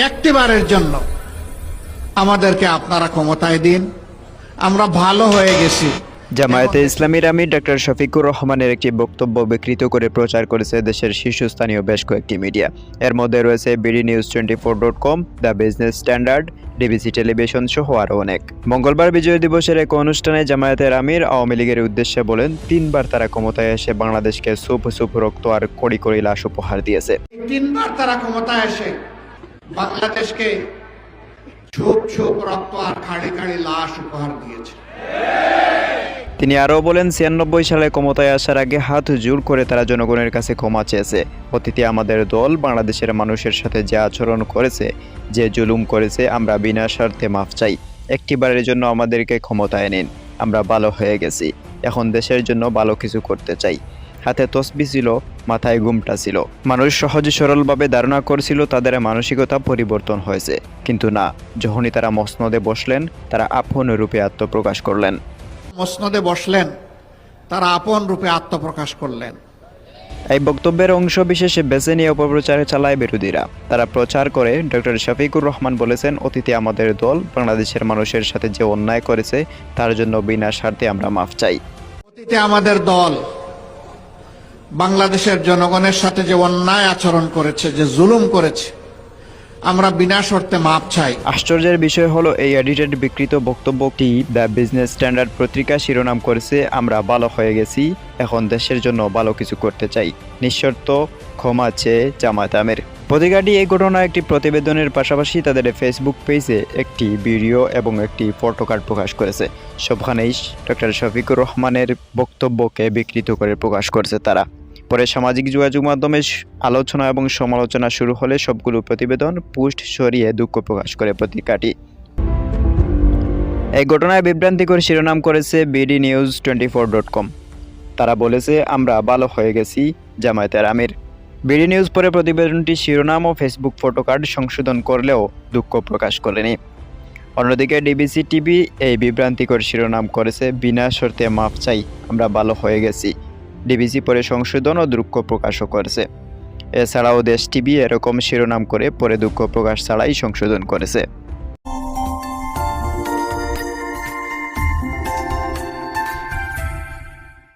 একটিবারের জন্য আমাদেরকে আপনারা ক্ষমতায় দিন। আমরা ভালো হয়ে গেছি। জামায়াতে ইসলামীর আমির ডক্টর শফিকুর রহমানের একটি বক্তব্য বিকৃত করে প্রচার করেছে দেশের শীর্ষস্থানীয় বেশ কয়েকটি মিডিয়া। এর মধ্যে রয়েছে BD news twenty four dot com the business standard DBC television সহ আরও অনেক। মঙ্গলবার বিজয় দিবসের এক অনুষ্ঠানে জামায়াতের আমির আওয়ামী লীগের উদ্দেশ্যে বলেন তিনবার তারা ক্ষমতায় এসে বাংলাদেশকে সুপ সুপ রক্ত আর কড়ি কড়ি লাশ উপহার দিয়েছে। তিনবার তারা ক্ষমতায় এসে বাংলাদেশকে ঝুপ ঝুপ রক্ত আর খাড়ি খাড়ি লাশ উপহার দিয়েছে। তিনি আরও বলেন, ছিয়ানব্বই সালে ক্ষমতায় আসার আগে হাত জোর করে তারা জনগণের কাছে ক্ষমা চেয়েছে। অতীতে আমাদের দল বাংলাদেশের মানুষের সাথে যে আচরণ করেছে, যে জুলুম করেছে, আমরা বিনা স্বার্থে মাফ চাই। একটিবারের জন্য আমাদেরকে ক্ষমতায় নিন, আমরা ভালো হয়ে গেছি। এখন দেশের জন্য ভালো কিছু করতে চাই। হাতে তসবি ছিল মাথায় ঘুমটা ছিল। মানুষ সহজ সরলভাবে ধারণা করছিল তাদের মানসিকতা পরিবর্তন হয়েছে। কিন্তু না যখনই তারা মসনদে বসলেন তারা আপন রূপে আত্মপ্রকাশ করলেন। মসনদে বসলেন তারা আপন রূপে আত্মপ্রকাশ করলেন। এই বক্তব্যের অংশ বিশেষে বেছে নিয়ে অপপ্রচারে চালায় বিরোধীরা। তারা প্রচার করে ডক্টর শফিকুর রহমান বলেছেন অতীতে আমাদের দল বাংলাদেশের মানুষের সাথে যে অন্যায় করেছে তার জন্য বিনা স্বার্থে আমরা মাফ চাই। অতীতে আমাদের দল বাংলাদেশের জনগণের সাথে যে অন্যায় আচরণ করেছে, যে জুলুম করেছে, আমরা বিনা শর্তে মাপ চাই। আশ্চর্যের বিষয় হলো, এই এডিটেড বিকৃত বক্তব্যটি দ্য বিজনেস স্ট্যান্ডার্ড পত্রিকা শিরোনাম করেছে, আমরা ভালো হয়ে গেছি, এখন দেশের জন্য ভালো কিছু করতে চাই। নিঃশর্ত, ক্ষমা চেয়ে জামাত আমের। পত্রিকাটি এই ঘটনা একটি প্রতিবেদনের পাশাপাশি তাদের ফেসবুক পেজে একটি ভিডিও এবং একটি ফটো কার্ড প্রকাশ করেছে। সবখানেই ডক্টর শফিকুর রহমানের বক্তব্যকে বিকৃত করে প্রকাশ করছে তারা। পরে সামাজিক যোগাযোগ মাধ্যমে আলোচনা এবং সমালোচনা শুরু হলে সবগুলো প্রতিবেদন পোস্ট সরিয়ে দুঃখ প্রকাশ করে পত্রিকাটি। এই ঘটনায় বিভ্রান্তিকর শিরোনাম করেছে BD news twenty four dot com. তারা বলেছে, আমরা ভালো হয়ে গেছি, জামায়াতের আমির। বিডি নিউজ পরে প্রতিবেদনটি শিরোনাম ও ফেসবুক ফটোকার্ড সংশোধন করলেও দুঃখ প্রকাশ করেনি। অন্যদিকে ডিবিসি টিভি এই বিভ্রান্তিকর শিরোনাম করেছে, বিনা শর্তে মাফ চাই, আমরা ভালো হয়ে গেছি। ডিবিসি পরে সংশোধন ও দুঃখ প্রকাশও করেছে। এছাড়াও দেশ টিভি এরকম শিরোনাম করে পরে দুঃখ প্রকাশ ছাড়াই সংশোধন করেছে।